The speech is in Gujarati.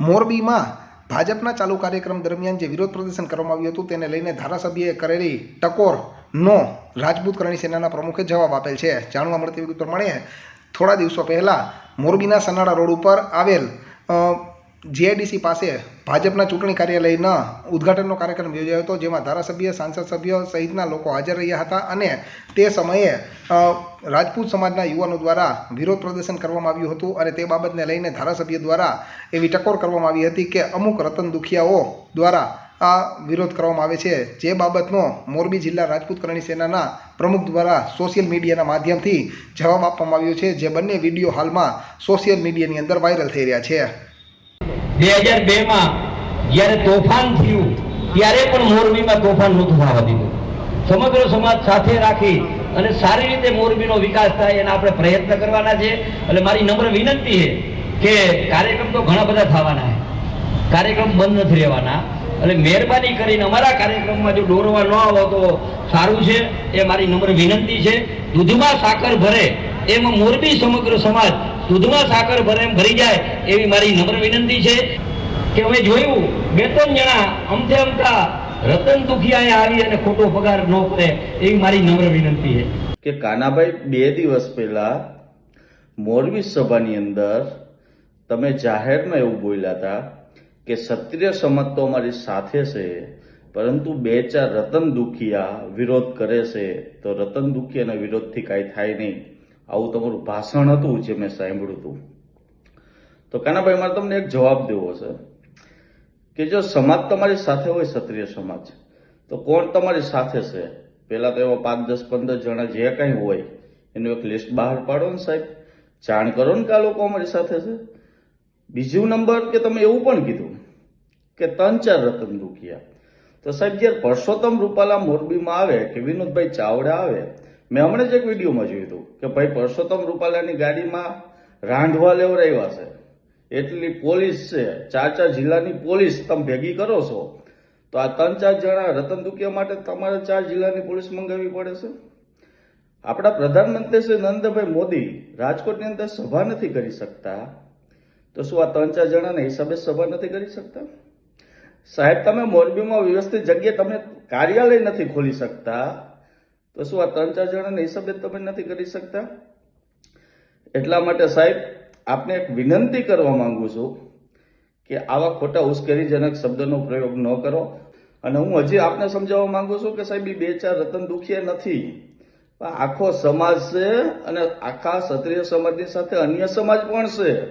મોરબીમાં ભાજપના ચાલુ કાર્યક્રમ દરમિયાન જે વિરોધ પ્રદર્શન કરવામાં આવ્યું હતું તેને લઈને ધારાસભ્યએ કરેલી ટકોરનો રાજપૂત કરણી સેનાના પ્રમુખે જવાબ આપેલ છે. જાણવા મળતી વિગત પ્રમાણે થોડા દિવસો પહેલાં મોરબીના સનાડા રોડ ઉપર આવેલ જીઆઈડીસી પાસે ભાજપના ચૂંટણી કાર્યાલયના ઉદ્ઘાટનનો કાર્યક્રમ યોજાયો હતો, જેમાં ધારાસભ્ય, સાંસદ સભ્ય સહિતના લોકો હાજર રહ્યા હતા અને તે સમયે રાજપૂત સમાજના યુવાનો દ્વારા વિરોધ પ્રદર્શન કરવામાં આવ્યું હતું અને તે બાબતને લઈને ધારાસભ્ય દ્વારા એવી ટકોર કરવામાં આવી હતી કે અમુક રતન દુખિયાઓ દ્વારા આ વિરોધ કરવામાં આવે છે. જે બાબતનો મોરબી જિલ્લા રાજપૂત કરણી સેનાના પ્રમુખ દ્વારા સોશિયલ મીડિયાના માધ્યમથી જવાબ આપવામાં આવ્યો છે, જે બંને વીડિયો હાલમાં સોશિયલ મીડિયાની અંદર વાયરલ થઈ રહ્યા છે. બે હજાર બે માં જ્યારે તોફાન થયું, ત્યારે પણ મોરબીમાં તોફાન નહોતું થવા દીધું. સમગ્ર સમાજ સાથે રાખી અને સારી રીતે મોરબીનો વિકાસ થાય એના આપણે પ્રયત્ન કરવાના છે. એટલે મારી નમ્ર વિનંતી છે કે કાર્યક્રમ તો ઘણા બધા થવાના છે. કાર્યક્રમ બંધ નથી રહેવાના. એટલે મહેરબાની કરીને અમારા કાર્યક્રમમાં જો દોરવા ન આવો તો સારું છે. એ મારી નમ્ર વિનંતી છે. દૂધમાં સાકર ભરે એમાં મોરબી સમગ્ર સમાજ દૂધમાં સાકર ભરે ભરી જાય એવી મારી નમ્ર વિનંતી છે કે અમે જોયું, બે ત્રણ જણા અમથે અમથા રતન દુખિયાએ આવી અને ખોટો પગાર ન કરે એવી મારી નમ્ર વિનંતી છે. કે કાનાભાઈ, બે દિવસ પહેલા મોરબી સભાની અંદર તમે જાહેરમાં એવું બોલ્યા હતા કે ક્ષત્રિય સમાજ તો અમારી સાથે છે, પરંતુ બે ચાર રતન દુખિયા વિરોધ કરે છે. તો રતન દુખિયાના વિરોધથી કાંઈ થાય નહીં. આવું તમારું ભાષણ હતું જે મેં સાંભળ્યું હતું. તો કાનાભાઈ, મારે તમને એક જવાબ દેવો છે કે જો સમાજ તમારી સાથે હોય ક્ષત્રિય સમાજ, તો કોણ તમારી સાથે છે? પહેલાં તો એવા પાંચ, દસ, પંદર જણા જે કાંઈ હોય, એનું એક લિસ્ટ બહાર પાડો ને સાહેબ. જાણ કરો ને કે આ લોકો અમારી સાથે છે. બીજું નંબર કે તમે એવું પણ કીધું કે ત્રણ, ચાર રતન દુખિયા. તો સાહેબ, જ્યારે પરસોત્તમ રૂપાલા મોરબીમાં આવે કે વિનોદભાઈ ચાવડા આવે મેં હમણાં જ એક વિડીયોમાં જોયું હતું કે ભાઈ પરસોત્તમ રૂપાલાની ગાડીમાં રાંધવા લેવડાવ્યા છે. એટલી પોલીસ છે ચાર ચાર જિલ્લાની પોલીસ તમે ભેગી કરો છો, તો આ ત્રણ ચાર જણા રતન દુકિયા માટે તમારે ચાર જિલ્લાની પોલીસ મંગાવવી પડે છે? આપણા પ્રધાનમંત્રી શ્રી નરેન્દ્રભાઈ મોદી રાજકોટની અંદર સભા નથી કરી શકતા. તો શું આ ત્રણ ચાર જણાના હિસાબે સભા નથી કરી શકતા? સાહેબ, તમે મોરબીમાં વ્યવસ્થિત જગ્યાએ તમે કાર્યાલય નથી ખોલી શકતા. તો શું આ ત્રણ ચાર જણાને હિસાબે તમે નથી કરી શકતા? એટલા માટે સાહેબ, આપને એક વિનંતી કરવા માંગુ છું કે આવા ખોટા ઉશ્કેરીજનક શબ્દનો પ્રયોગ ન કરો. અને હું હજી આપને સમજાવવા માંગુ છું કે સાહેબ બે ચાર રતન દુખિયા નથી. આખો સમાજ છે અને આખા ક્ષત્રિય સમાજની સાથે અન્ય સમાજ પણ છે.